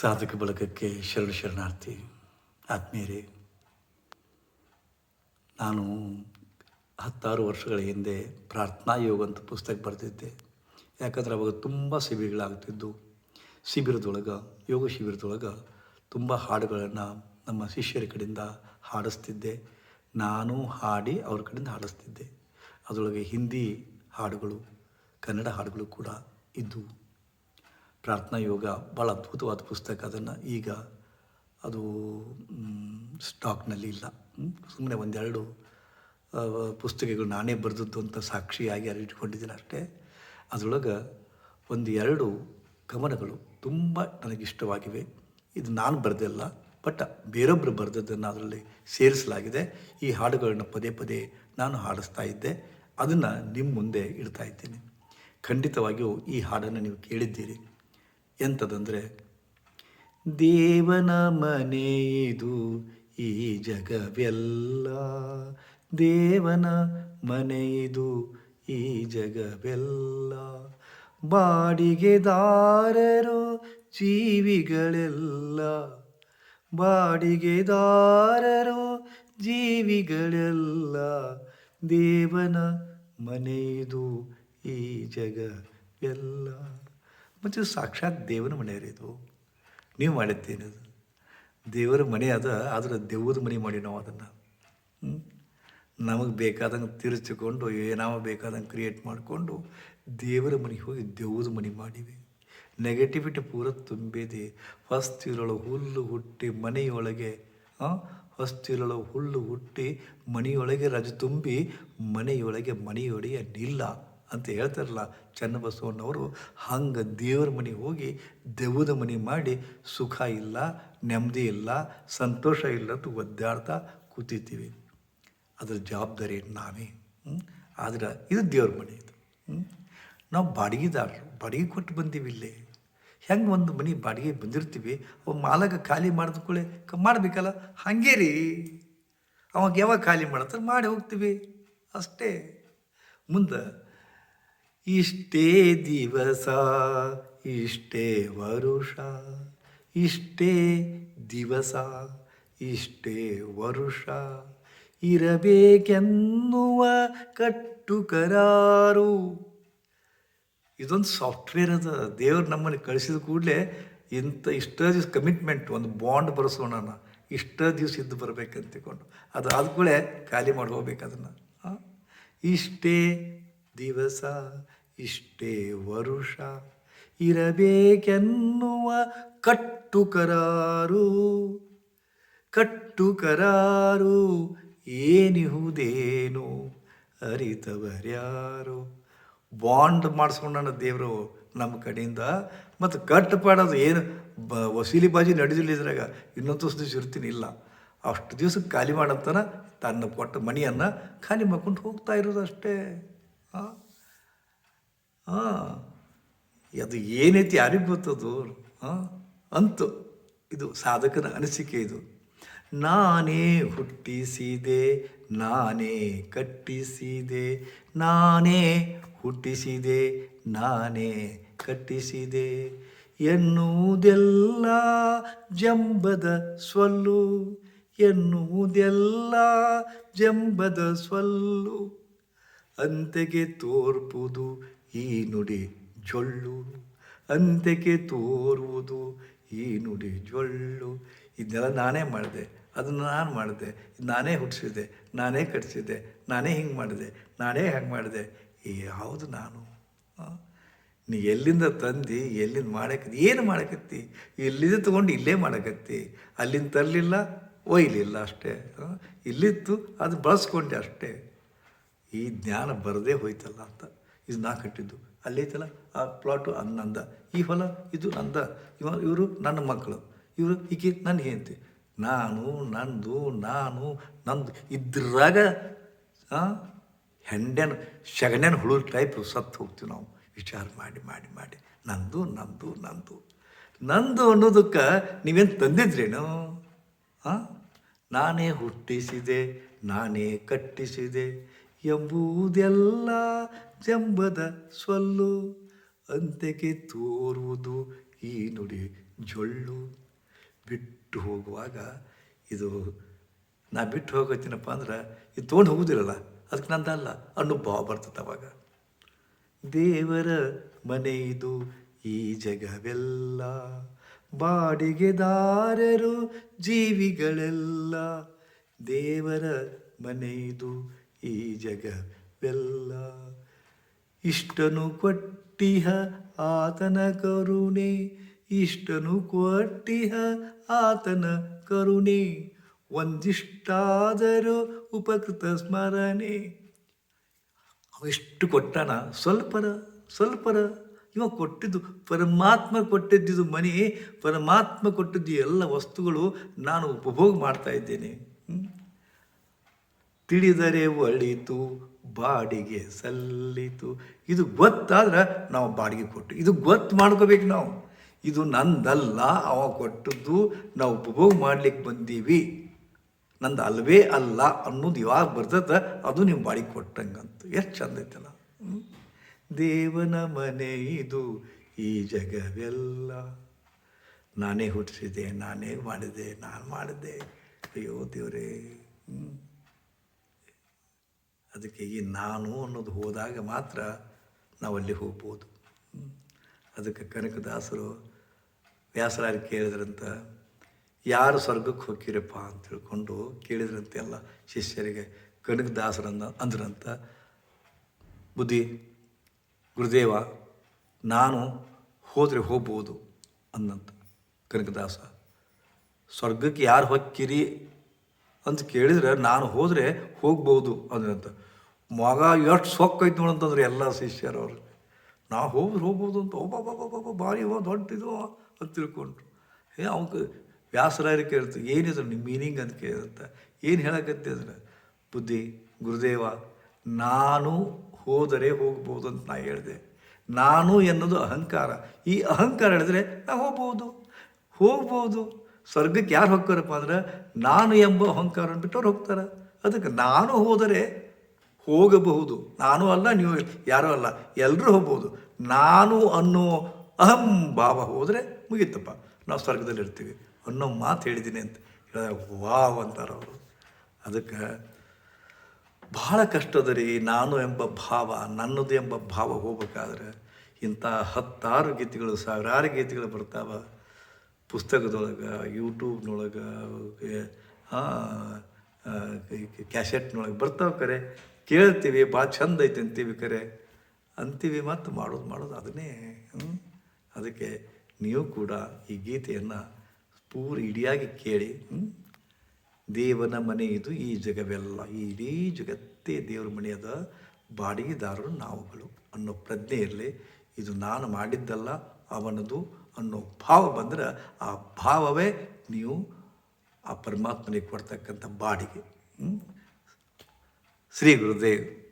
ಸಾಧಕ ಬಳಗಕ್ಕೆ ಶರಣ ಶರಣಾರ್ಥಿ, ಆತ್ಮೀಯರೇ, ನಾನು ಹತ್ತಾರು ವರ್ಷಗಳ ಹಿಂದೆ ಪ್ರಾರ್ಥನಾ ಯೋಗ ಅಂತ ಪುಸ್ತಕ ಬರೆದಿದ್ದೆ. ಯಾಕಂದ್ರೆ ಅವಾಗ ತುಂಬ ಶಿಬಿರಗಳಾಗ್ತಿದ್ದು. ಶಿಬಿರದೊಳಗೆ, ಯೋಗ ಶಿಬಿರದೊಳಗೆ ತುಂಬ ಹಾಡುಗಳನ್ನು ನಮ್ಮ ಶಿಷ್ಯರ ಕಡೆಯಿಂದ ಹಾಡಿಸ್ತಿದ್ದೆ. ನಾನು ಹಾಡಿ ಅವ್ರ ಕಡೆಯಿಂದ ಹಾಡಿಸ್ತಿದ್ದೆ. ಅದರೊಳಗೆ ಹಿಂದಿ ಹಾಡುಗಳು, ಕನ್ನಡ ಹಾಡುಗಳು ಕೂಡ ಇದ್ದವು ಪ್ರಾರ್ಥನಾ ಯೋಗ ಭಾಳ ಅದ್ಭುತವಾದ ಪುಸ್ತಕ. ಅದನ್ನು ಈಗ ಅದು ಸ್ಟಾಕ್ನಲ್ಲಿ ಇಲ್ಲ. ಸುಮ್ಮನೆ ಒಂದೆರಡು ಪುಸ್ತಕಗಳು ನಾನೇ ಬರೆದದ್ದು ಅಂತ ಸಾಕ್ಷಿಯಾಗಿ ಅಲ್ಲಿ ಇಟ್ಕೊಂಡಿದ್ದೀನಿ ಅಷ್ಟೇ. ಅದರೊಳಗೆ ಒಂದು ಎರಡು ಕವನಗಳು ತುಂಬ ನನಗಿಷ್ಟವಾಗಿವೆ. ಇದು ನಾನು ಬರೆದಿಲ್ಲ ಬಟ್ ಬೇರೊಬ್ಬರು ಬರೆದದ್ದನ್ನು ಅದರಲ್ಲಿ ಸೇರಿಸಲಾಗಿದೆ. ಈ ಹಾಡುಗಳನ್ನು ಪದೇ ಪದೇ ನಾನು ಹಾಡಿಸ್ತಾ ಇದ್ದೆ. ಅದನ್ನು ನಿಮ್ಮ ಮುಂದೆ ಇಡ್ತಾ ಇದ್ದೀನಿ. ಖಂಡಿತವಾಗಿಯೂ ಈ ಹಾಡನ್ನು ನೀವು ಕೇಳಿದ್ದೀರಿ. ಎಂಥದಂದರೆ ದೇವನ ಮನೆ ಇದು ಈ ಜಗವೆಲ್ಲ. ದೇವನ ಮನೆ ಇದು ಈ ಜಗವೆಲ್ಲ. ಬಾಡಿಗೆದಾರರು ಜೀವಿಗಳೆಲ್ಲ. ಬಾಡಿಗೆದಾರರು ಜೀವಿಗಳೆಲ್ಲ. ದೇವನ ಮನೆಯದು ಈ ಈ ಜಗವೆಲ್ಲ. ಮತ್ತು ಸಾಕ್ಷಾತ್ ಮನೆ ರೀ ಇದು. ನೀವು ಮಾಡಿದ್ದೇನೆ ದೇವರ ಮನೆ ಅದ, ಆದರೆ ದೆವ್ವದ ಮನೆ ಮಾಡಿ ನಾವು ಅದನ್ನು. ನಮಗೆ ಬೇಕಾದಂಗೆ ತಿರುಚಿಕೊಂಡು ಏನಾವ ಬೇಕಾದಂಗೆ ಕ್ರಿಯೇಟ್ ಮಾಡಿಕೊಂಡು, ದೇವರ ಮನೆಗೆ ಹೋಗಿ ದೆವ್ವದ ಮನೆ ಮಾಡಿವಿ. ನೆಗೆಟಿವಿಟಿ ಪೂರ ತುಂಬಿದೆ. ಹೊಸ್ತಿರಳು ಹುಲ್ಲು ಹುಟ್ಟಿ ಮನೆಯೊಳಗೆ ಹೊಸ್ತಿರಳು ಹುಲ್ಲು ಹುಟ್ಟಿ ಮನೆಯೊಳಗೆ ರಜೆ ತುಂಬಿ ಮನೆಯೊಳಗೆ ಮನೆಯೊಡೆಯ ನಿಲ್ಲ. ಅಂತ ಹೇಳ್ತಾರಲ್ಲ ಚನ್ನಬಸವಣ್ಣವರು, ಹಂಗೆ ದೇವ್ರ ಮನೆಗೆ ಹೋಗಿ ದೆವ್ವದ ಮನೆ ಮಾಡಿ ಸುಖ ಇಲ್ಲ, ನೆಮ್ಮದಿ ಇಲ್ಲ, ಸಂತೋಷ ಇಲ್ಲ ಅಂತ ಒದ್ದಾಡ್ತಾ ಕೂತಿರ್ತೀವಿ. ಅದ್ರ ಜವಾಬ್ದಾರಿ ನಾವೇ? ಆದ್ರೆ ಇದು ದೇವ್ರ ಮನೆ ಇದು? ನಾವು ಬಾಡಿಗೆದಾರರು, ಬಾಡಿಗೆ ಕೊಟ್ಟು ಬಂದೀವಿ ಇಲ್ಲೇ. ಹೆಂಗೆ ಒಂದು ಮನೆ ಬಾಡಿಗೆ ಬಂದಿರ್ತೀವಿ, ಅವ ಮಾಲಕ ಖಾಲಿ ಮಾಡಿದ ಕೂಡಲೇ ಮಾಡಬೇಕಲ್ಲ? ಹಾಗೆ ರೀ. ಅವಾಗ ಯಾವಾಗ ಖಾಲಿ ಮಾಡ್ತಾರೆ, ಮಾಡಿ ಹೋಗ್ತೀವಿ. ಅಷ್ಟೇ. ಮುಂದೆ ಇಷ್ಟೇ ದಿವಸ, ಇಷ್ಟೇ ವರುಷ, ಇಷ್ಟೇ ದಿವಸ, ಇಷ್ಟೇ ವರುಷ. ಇರಬೇಕೆನ್ನುವ ಕಟ್ಟುಕರಾರು. ಇದೊಂದು ಸಾಫ್ಟ್ವೇರ್ ಅದ. ದೇವ್ರು ನಮ್ಮನ್ನು ಕಳಿಸಿದ ಕೂಡಲೇ ಇಂಥ ಇಷ್ಟ ದಿವಸ ಕಮಿಟ್ಮೆಂಟ್ ಒಂದು ಬಾಂಡ್ ಬರೆಸೋಣ ಇಷ್ಟ ದಿವಸ ಇದ್ದು ಬರ್ಬೇಕಂತ ತಿಳ್ಕೊಂಡು ಅದು ಆದ ಕೂಡಲೇ ಖಾಲಿ ಮಾಡಿ ಹೋಗ್ಬೇಕು ಅದನ್ನು. ಇಷ್ಟೇ ದಿವಸ ಇಷ್ಟೇ ವರುಷ ಇರಬೇಕೆನ್ನುವ ಕಟ್ಟುಕರಾರು. ಕಟ್ಟುಕರಾರು ಏನಿಹುದೇನು ಅರಿತವರ್ಯಾರು. ಬಾಂಡ್ ಮಾಡಿಸ್ಕೊಂಡ ದೇವರು ನಮ್ಮ ಕಡೆಯಿಂದ. ಮತ್ತು ಕಟ್ಟುಪಾಡೋದು ಏನು ಬ ವಸೂಲಿ ಬಾಜಿ ನಡೆದಿಲ್ಲ ಇದ್ರಾಗ, ಇನ್ನೊಂದು ದಿವಸ ಇರ್ತೀನಿ ಇಲ್ಲ. ಅಷ್ಟು ದಿವಸಕ್ಕೆ ಖಾಲಿ ಮಾಡಂತನ ತನ್ನ ಕೊಟ್ಟ ಮಣಿಯನ್ನು ಖಾಲಿ ಮಾಡ್ಕೊಂಡು ಹೋಗ್ತಾ ಇರೋದು ಅಷ್ಟೇ ಹಾಂ ಹಾಂ ಅದು ಏನೈತಿ ಯಾರಿಗೆ ಗೊತ್ತದು? ಹಾಂ ಅಂತು. ಇದು ಸಾಧಕನ ಅನಿಸಿಕೆ ಇದು. ನಾನೇ ಹುಟ್ಟಿಸಿದೆ, ನಾನೇ ಕಟ್ಟಿಸಿದೆ, ನಾನೇ ಹುಟ್ಟಿಸಿದೆ, ನಾನೇ ಕಟ್ಟಿಸಿದೆ ಎನ್ನುವುದೆಲ್ಲ ಜಂಬದ ಸ್ವಲ್ಲು, ಎನ್ನುವುದೆಲ್ಲ ಜಂಬದ ಸ್ವಲ್ಲು. ಅಂತೆಗೆ ತೋರ್ಪುದು ಈ ನುಡಿ ಜೊಳ್ಳು ಅಂತೆಗೆ ತೋರುವುದು ಈ ನುಡಿ ಜೊಳ್ಳು. ಇದನ್ನೆಲ್ಲ ನಾನೇ ಮಾಡಿದೆ. ಅದನ್ನು ನಾನು ಮಾಡಿದೆ. ನಾನೇ ಹುಟ್ಟಿಸಿದೆ. ನಾನೇ ಕಟ್ಟಿಸಿದೆ. ನಾನೇ ಹಿಂಗೆ ಮಾಡಿದೆ. ನಾನೇ ಹಂಗೆ ಮಾಡಿದೆ. ಯಾವುದು ನಾನು. ನೀ ಎಲ್ಲಿಂದ ತಂದು? ಎಲ್ಲಿಂದ ಮಾಡಕತ್ತಿ? ಏನು ಮಾಡಕತ್ತಿ? ಇಲ್ಲಿಂದ ತೊಗೊಂಡು ಇಲ್ಲೇ ಮಾಡಕತ್ತಿ? ಅಲ್ಲಿಂದ ತರಲಿಲ್ಲ, ಒಯ್ಲಿಲ್ಲ ಅಷ್ಟೇ? ಇಲ್ಲಿತ್ತು, ಅದು ಬಳಸ್ಕೊಂಡೆ ಅಷ್ಟೇ. ಈ ಜ್ಞಾನ ಬರದೇ ಹೋಯ್ತಲ್ಲ ಅಂತ. ಇದು ನಾ ಕಟ್ಟಿದ್ದು. ಅಲ್ಲೈತಲ್ಲ ಆ ಪ್ಲಾಟು ನಂದ. ಈ ಹೊಲ, ಇದು ನಂದ. ಇವ, ಇವರು ನನ್ನ ಮಕ್ಕಳು ಇವರು ಈಕೆ ನನ್ನ ಹೆಂಡತಿ. ನಾನು, ನಂದು ನಾನು, ನಂದು. ಇದ್ರಾಗ ಹೆಂಡೆನ ಶಗಣೆನ ಹುಳು ಟೈಪ್ ಸತ್ತು ಹೋಗ್ತೀವಿ ನಾವು. ವಿಚಾರ ಮಾಡಿ ಮಾಡಿ ಮಾಡಿ. ನಂದು ನಂದು ನಂದು. ನಂದು ಅನ್ನೋದಕ್ಕೆ ನೀವೇನು ತಂದಿದ್ರೇನು? ಹಾಂ ನಾನೇ ಹುಟ್ಟಿಸಿದೆ, ನಾನೇ ಕಟ್ಟಿಸಿದೆ. ಎಂಬುದೆಲ್ಲ ಜಂಬದ ಸ್ವಲ್ಲು. ಅಂತ್ಯಕ್ಕೆ ತೋರುವುದು ಈ ನುಡಿ ಜೊಳ್ಳು. ಬಿಟ್ಟು ಹೋಗುವಾಗ ಇದು, ನಾ ಬಿಟ್ಟು ಹೋಗತ್ತೀನಪ್ಪ ಅಂದ್ರೆ ಇದು ತೊಗೊಂಡು ಹೋಗುದಿಲ್ಲಲ್ಲ, ಅದಕ್ಕೆ ನಂದಲ್ಲ ಅನ್ನೋ ಭಾವ ಬರ್ತದೆ ಅವಾಗ. ದೇವರ ಮನೆ ಇದು ಈ ಜಗವೆಲ್ಲ, ಬಾಡಿಗೆದಾರರು ಜೀವಿಗಳೆಲ್ಲ. ದೇವರ ಮನೆ ಇದು ಈ ಜಗವೆಲ್ಲ ಇಷ್ಟನು ಕೊಟ್ಟಿಹ ಆತನ ಕರುಣೆ ಇಷ್ಟನು ಕೊಟ್ಟಿಹ ಆತನ ಕರುಣೆ, ಒಂದಿಷ್ಟಾದರೂ ಉಪಕೃತ ಸ್ಮರಣೆ. ಅವೆಷ್ಟು ಕೊಟ್ಟಣ? ಸ್ವಲ್ಪರ ಸ್ವಲ್ಪರ. ಇವ ಕೊಟ್ಟಿದ್ದು, ಪರಮಾತ್ಮ ಕೊಟ್ಟಿದ್ದಿದ್ದು ಮನೆ ಪರಮಾತ್ಮ ಕೊಟ್ಟಿದ್ದು ಎಲ್ಲ ವಸ್ತುಗಳು ನಾನು ಉಪಭೋಗ ಮಾಡ್ತಾ ಇದ್ದೇನೆ? ತಿಳಿದರೆ ಒಳಿತು, ಬಾಡಿಗೆ ಸಲ್ಲಿತು. ಇದು ಗೊತ್ತಾದ್ರೆ ನಾವು ಬಾಡಿಗೆ ಕೊಟ್ಟು, ಇದು ಗೊತ್ತು ಮಾಡ್ಕೋಬೇಕು ನಾವು. ಇದು ನಂದಲ್ಲ, ಅವ ಕೊಟ್ಟದ್ದು ನಾವು ಉಪಭೋಗ ಮಾಡ್ಲಿಕ್ಕೆ ಬಂದೀವಿ. ನಂದು ಅಲ್ವೇ ಅಲ್ಲ ಅನ್ನೋದು ಯಾವಾಗ ಬರ್ತದ, ಅದು ನೀವು ಬಾಡಿಗೆ ಕೊಟ್ಟಂಗಂತ. ಎಷ್ಟು ಚಂದ ಐತಲ್ಲ. ದೇವನ ಮನೆ ಇದು, ಈ ಜಗವೆಲ್ಲ. ನಾನೇ ಹುಟ್ಟಿಸಿದೆ ನಾನೇ ಮಾಡಿದೆ, ನಾನು ಮಾಡಿದೆ. ಅಯ್ಯೋ ದೇವರೇ. ಹ್ಞೂ ಅದಕ್ಕೆ ಈ ನಾನು ಅನ್ನೋದು ಹೋದಾಗ ಮಾತ್ರ ನಾವಲ್ಲಿ ಹೋಗ್ಬೋದು. ಅದಕ್ಕೆ ಕನಕದಾಸರು ವ್ಯಾಸರಾಗಿ ಕೇಳಿದ್ರಂತ, ಯಾರು ಸ್ವರ್ಗಕ್ಕೆ ಹೋಗಿರಪ್ಪ ಅಂತ ತಿಳ್ಕೊಂಡು ಕೇಳಿದ್ರಂತೆ ಎಲ್ಲ ಶಿಷ್ಯರಿಗೆ. ಕನಕದಾಸರನ್ನ ಅಂದ್ರಂತ, ಬುದ್ಧಿ, ಗುರುದೇವ, ನಾನು ಹೋದರೆ ಹೋಗ್ಬೋದು ಅಂದಂತ ಕನಕದಾಸ. ಸ್ವರ್ಗಕ್ಕೆ ಯಾರು ಹೊಕ್ಕಿರಿ ಅಂತ ಕೇಳಿದ್ರೆ ನಾನು ಹೋದರೆ ಹೋಗ್ಬೋದು ಅಂದ್ರಂತ ಮಗ ಎಷ್ಟು ಸೊಕ್ಕೈತೆ ನೋಡಂತಂದ್ರೆ ಎಲ್ಲ ಶಿಷ್ಯರು ಅವ್ರು. ನಾವು ಹೋದ್ರೆ ಹೋಗ್ಬೋದು ಅಂತ ಒಬ್ಬ ಭಾರಿ ಹೋ ದೊಡ್ಡದು ಅಂತ ತಿಳ್ಕೊಂಡ್ರು. ಏ ಅವಕ್ಕೆ ವ್ಯಾಸರಾಯರು ಕೇಳ್ತು, ಏನಿದ್ರು ನಿಮ್ಮ ಮೀನಿಂಗ್ ಅಂತ ಕೇಳಿದಂತ ಏನು ಹೇಳಕತ್ತೆ ಅಂದ್ರೆ, ಬುದ್ಧಿ, ಗುರುದೇವ, ನಾನು ಹೋದರೆ ಹೋಗ್ಬೋದು ಅಂತ ನಾ ಹೇಳಿದೆ. ನಾನು ಎನ್ನೋದು ಅಹಂಕಾರ. ಈ ಅಹಂಕಾರ ಹೇಳಿದ್ರೆ ನಾ ಹೋಗ್ಬೋದು. ಹೋಗ್ಬೋದು. ಸ್ವರ್ಗಕ್ಕೆ ಯಾರು ಹೋಗ್ತಾರಪ್ಪ ಅಂದ್ರೆ ನಾನು ಎಂಬ ಅಹಂಕಾರ ಬಿಟ್ಟವ್ರು ಹೋಗ್ತಾರೆ. ಅದಕ್ಕೆ ನಾನು ಹೋದರೆ ಹೋಗಬಹುದು. ನಾನು ಅಲ್ಲ, ನೀವು ಯಾರೂ ಅಲ್ಲ ಎಲ್ಲರೂ ಹೋಗ್ಬೋದು. ನಾನು ಅನ್ನೋ ಅಹಂ ಭಾವ ಹೋದರೆ ಮುಗಿತಪ್ಪ. ನಾವು ಸ್ವರ್ಗದಲ್ಲಿ ಇರ್ತೀವಿ. ಅನ್ನೋ ಮಾತು ಹೇಳಿದ್ದೀನಿ ಅಂತ ಹೇಳಿದಾಗ, ವಾವ್ ಅಂತಾರೆ ಅವರು. ಅದಕ್ಕೆ ಭಾಳ ಕಷ್ಟದ ರೀ ನಾನು ಎಂಬ ಭಾವ, ನನ್ನದು ಎಂಬ ಭಾವ ಹೋಗ್ಬೇಕಾದ್ರೆ ಇಂಥ ಹತ್ತಾರು ಗೀತೆಗಳು, ಸಾವಿರಾರು ಗೀತೆಗಳು ಬರ್ತಾವ. ಪುಸ್ತಕದೊಳಗೆ ಯೂಟ್ಯೂಬ್ನೊಳಗೆ ಕ್ಯಾಸೆಟ್ನೊಳಗೆ ಬರ್ತಾವೆ ಕರೆ. ಕೇಳ್ತೀವಿ ಭಾಳ ಚಂದ ಐತೆ ಅಂತೀವಿ ಕರೆ. ಅಂತೀವಿ ಮತ್ತು ಮಾಡೋದು ಮಾಡೋದು ಅದನ್ನೇ? ಅದಕ್ಕೆ ನೀವು ಕೂಡ ಈ ಗೀತೆಯನ್ನು ಪೂರ ಇಡಿಯಾಗಿ ಕೇಳಿ ದೇವನ ಮನೆ ಇದು ಈ ಜಗವೆಲ್ಲ. ಈ ಇಡೀ ಜಗತ್ತೇ ದೇವರ ಮನೆಯದ ಬಾಡಿಗೆದಾರರು ನಾವುಗಳು ಅನ್ನೋ ಪ್ರಜ್ಞೆ ಇರಲಿ ಇದು ನಾನು ಮಾಡಿದ್ದಲ್ಲ, ಅವನದು ಅನ್ನೋ ಭಾವ ಬಂದರೆ ಆ ಭಾವವೇ ನೀವು ಆ ಪರಮಾತ್ಮನಿಗೆ ಕೊಡ್ತಕ್ಕಂಥ ಬಾಡಿಗೆ? ಶ್ರೀ ಗುರುದೇವ್